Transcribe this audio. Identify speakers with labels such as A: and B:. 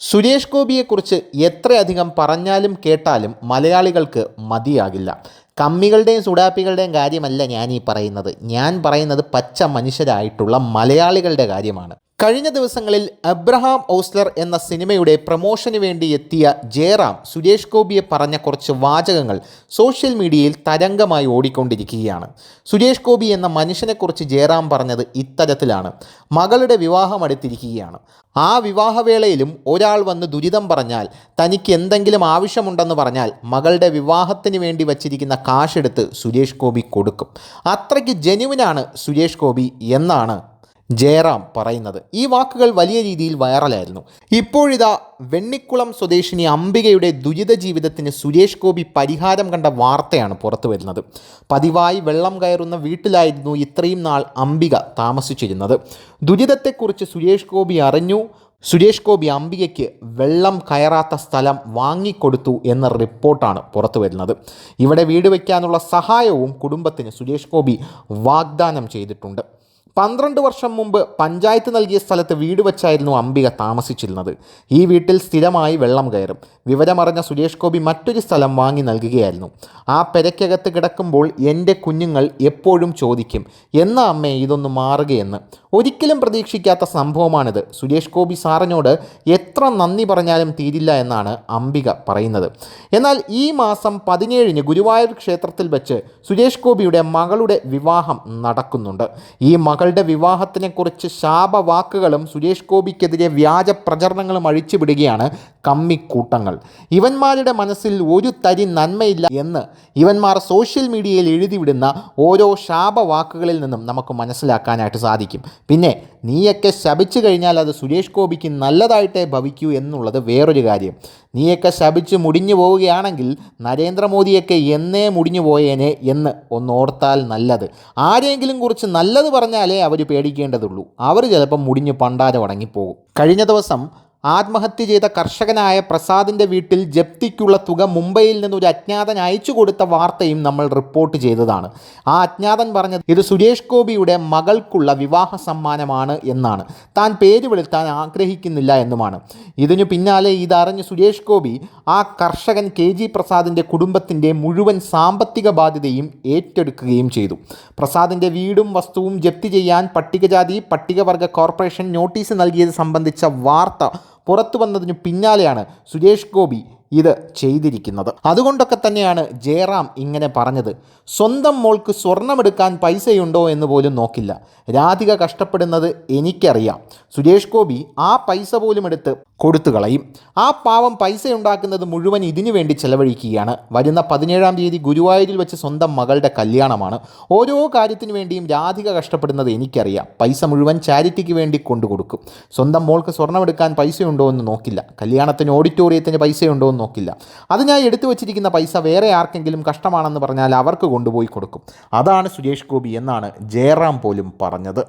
A: സുരേഷ് ഗോപിയെക്കുറിച്ച് എത്രയധികം പറഞ്ഞാലും കേട്ടാലും മലയാളികൾക്ക് മതിയാകില്ല. കമ്മികളുടെയും സുഡാപ്പികളുടെയും കാര്യമല്ല ഞാൻ ഈ പറയുന്നത്. ഞാൻ പറയുന്നത് പച്ച മനുഷ്യരായിട്ടുള്ള മലയാളികളുടെ കാര്യമാണ്. കഴിഞ്ഞ ദിവസങ്ങളിൽ അബ്രഹാം ഓസ്ലർ എന്ന സിനിമയുടെ പ്രമോഷന് വേണ്ടി എത്തിയ ജയറാം സുരേഷ് ഗോപിയെ പറഞ്ഞ കുറച്ച് വാചകങ്ങൾ സോഷ്യൽ മീഡിയയിൽ തരംഗമായി ഓടിക്കൊണ്ടിരിക്കുകയാണ്. സുരേഷ് ഗോപി എന്ന മനുഷ്യനെക്കുറിച്ച് ജയറാം പറഞ്ഞത് ഇത്തരത്തിലാണ്. മകളുടെ വിവാഹം അടുത്തിരിക്കുകയാണ്. ആ വിവാഹവേളയിലും ഒരാൾ വന്ന് ദുരിതം പറഞ്ഞാൽ തനിക്ക് എന്തെങ്കിലും ആവശ്യമുണ്ടെന്ന് പറഞ്ഞാൽ മകളുടെ വിവാഹത്തിന് വേണ്ടി വച്ചിരിക്കുന്ന കാശെടുത്ത് സുരേഷ് ഗോപി കൊടുക്കും. അത്രയ്ക്ക് ജെനുവിനാണ് സുരേഷ് ഗോപി എന്നാണ് ജയറാം പറയുന്നത്. ഈ വാക്കുകൾ വലിയ രീതിയിൽ വൈറലായിരുന്നു. ഇപ്പോഴിതാ വെണ്ണിക്കുളം സ്വദേശിനി അംബികയുടെ ദുരിത ജീവിതത്തിന് സുരേഷ് ഗോപി പരിഹാരം കണ്ട വാർത്തയാണ് പുറത്തു വരുന്നത്. പതിവായി വെള്ളം കയറുന്ന വീട്ടിലായിരുന്നു ഇത്രയും നാൾ അംബിക താമസിച്ചിരുന്നത്. ദുരിതത്തെക്കുറിച്ച് സുരേഷ് ഗോപി അറിഞ്ഞു. സുരേഷ് ഗോപി അംബികയ്ക്ക് വെള്ളം കയറാത്ത സ്ഥലം വാങ്ങിക്കൊടുത്തു എന്ന റിപ്പോർട്ടാണ് പുറത്തു വരുന്നത്. ഇവിടെ വീട് വയ്ക്കാനുള്ള സഹായവും കുടുംബത്തിന് സുരേഷ് ഗോപി വാഗ്ദാനം ചെയ്തിട്ടുണ്ട്. പന്ത്രണ്ട് വർഷം മുമ്പ് പഞ്ചായത്ത് നൽകിയ സ്ഥലത്ത് വീട് വെച്ചായിരുന്നു അംബിക താമസിച്ചിരുന്നത്. ഈ വീട്ടിൽ സ്ഥിരമായി വെള്ളം കയറും. വിവരമറിഞ്ഞ സുരേഷ് ഗോപി മറ്റൊരു സ്ഥലം വാങ്ങി നൽകുകയായിരുന്നു. ആ പെരയ്ക്കകത്ത് കിടക്കുമ്പോൾ എന്റെ കുഞ്ഞുങ്ങൾ എപ്പോഴും ചോദിക്കും എന്നാ അമ്മേ ഇതൊന്ന് മാറുകയെന്ന്? ഒരിക്കലും പ്രതീക്ഷിക്കാത്ത സംഭവമാണിത്. സുരേഷ് ഗോപി സാറിനോട് എത്ര നന്ദി പറഞ്ഞാലും തീരില്ല എന്നാണ് അംബിക പറയുന്നത്. എന്നാൽ ഈ മാസം പതിനേഴിന് ഗുരുവായൂർ ക്ഷേത്രത്തിൽ വെച്ച് സുരേഷ് ഗോപിയുടെ മകളുടെ വിവാഹം നടക്കുന്നുണ്ട്. ഈ മകളുടെ വിവാഹത്തിനെക്കുറിച്ച് ശാപവാക്കുകളും സുരേഷ് ഗോപിക്കെതിരെ വ്യാജ പ്രചരണങ്ങളും അഴിച്ചുവിടുകയാണ് കമ്മിക്കൂട്ടങ്ങൾ. ഇവന്മാരുടെ മനസ്സിൽ ഒരു തരി നന്മയില്ല എന്ന് ഇവന്മാർ സോഷ്യൽ മീഡിയയിൽ എഴുതിവിടുന്ന ഓരോ ശാപവാക്കുകളിൽ നിന്നും നമുക്ക് മനസ്സിലാക്കാനായിട്ട് സാധിക്കും. പിന്നെ നീയൊക്കെ ശപിച്ചു കഴിഞ്ഞാൽ അത് സുരേഷ് ഗോപിക്ക് നല്ലതായിട്ടേ ഭവിക്കൂ എന്നുള്ളത് വേറൊരു കാര്യം. നീയൊക്കെ ശപിച്ച് മുടിഞ്ഞു പോവുകയാണെങ്കിൽ നരേന്ദ്രമോദിയൊക്കെ എന്നേ മുടിഞ്ഞു പോയേനെ എന്ന് ഒന്ന് ഓർത്താൽ നല്ലത്. ആരെങ്കിലും കുറിച്ച് നല്ലത് പറഞ്ഞാലേ അവർ പേടിക്കേണ്ടതുള്ളൂ. അവർ ചിലപ്പം മുടിഞ്ഞ് പണ്ടാരം അടങ്ങിപ്പോകും കഴിഞ്ഞ ദിവസം ആത്മഹത്യ ചെയ്ത കർഷകനായ പ്രസാദിന്റെ വീട്ടിൽ ജപ്തിക്കുള്ള തുക മുംബൈയിൽ നിന്ന് ഒരു അജ്ഞാതൻ അയച്ചു കൊടുത്ത വാർത്തയും നമ്മൾ റിപ്പോർട്ട് ചെയ്തതാണ്. ആ അജ്ഞാതൻ പറഞ്ഞത് ഇത് സുരേഷ് ഗോപിയുടെ മകൾക്കുള്ള വിവാഹ സമ്മാനമാണ് എന്നാണ്. താൻ പേര് വെളുത്താൻ ആഗ്രഹിക്കുന്നില്ല എന്നുമാണ്. ഇതിനു പിന്നാലെ ഇതറിഞ്ഞ് സുരേഷ് ഗോപി ആ കർഷകൻ കെ ജി പ്രസാദിന്റെ കുടുംബത്തിന്റെ മുഴുവൻ സാമ്പത്തിക ബാധ്യതയും ഏറ്റെടുക്കുകയും ചെയ്തു. പ്രസാദിന്റെ വീടും വസ്തുവും ജപ്തി ചെയ്യാൻ പട്ടികജാതി പട്ടികവർഗ കോർപ്പറേഷൻ നോട്ടീസ് നൽകിയത് സംബന്ധിച്ച വാർത്ത പുറത്തു വന്നതിനു പിന്നാലെയാണ് സുരേഷ് ഗോപി ഇത് ചെയ്തിരിക്കുന്നത്. അതുകൊണ്ടൊക്കെ തന്നെയാണ് ജയറാം ഇങ്ങനെ പറഞ്ഞത്. സ്വന്തം മോൾക്ക് സ്വർണമെടുക്കാൻ പൈസയുണ്ടോ എന്ന് പോലും നോക്കില്ല. രാധിക കഷ്ടപ്പെടുന്നത് എനിക്കറിയാം. സുരേഷ് ഗോപി ആ പൈസ പോലും എടുത്ത് കൊടുത്തു കളയും. ആ പാവം പൈസ ഉണ്ടാക്കുന്നത് മുഴുവൻ ഇതിനു വേണ്ടി ചെലവഴിക്കുകയാണ്. വരുന്ന പതിനേഴാം തീയതി ഗുരുവായൂരിൽ വെച്ച് സ്വന്തം മകളുടെ കല്യാണമാണ്. ഓരോ കാര്യത്തിനു വേണ്ടിയും രാധിക കഷ്ടപ്പെടുന്നത് എനിക്കറിയാം. പൈസ മുഴുവൻ ചാരിറ്റിക്ക് വേണ്ടി കൊണ്ടു കൊടുക്കും സ്വന്തം മോൾക്ക് സ്വർണമെടുക്കാൻ പൈസയുണ്ടോ എന്ന് നോക്കില്ല. കല്യാണത്തിന് ഓഡിറ്റോറിയത്തിന് പൈസയുണ്ടോ നോക്കില്ല. അത് ഞാൻ എടുത്തു വച്ചിരിക്കുന്ന പൈസ വേറെ ആർക്കെങ്കിലും കഷ്ടമാണെന്ന് പറഞ്ഞാൽ അവർക്ക് കൊണ്ടുപോയി കൊടുക്കും. അതാണ് സുരേഷ് ഗോപി എന്നാണ് ജയറാം പോലും പറഞ്ഞത്.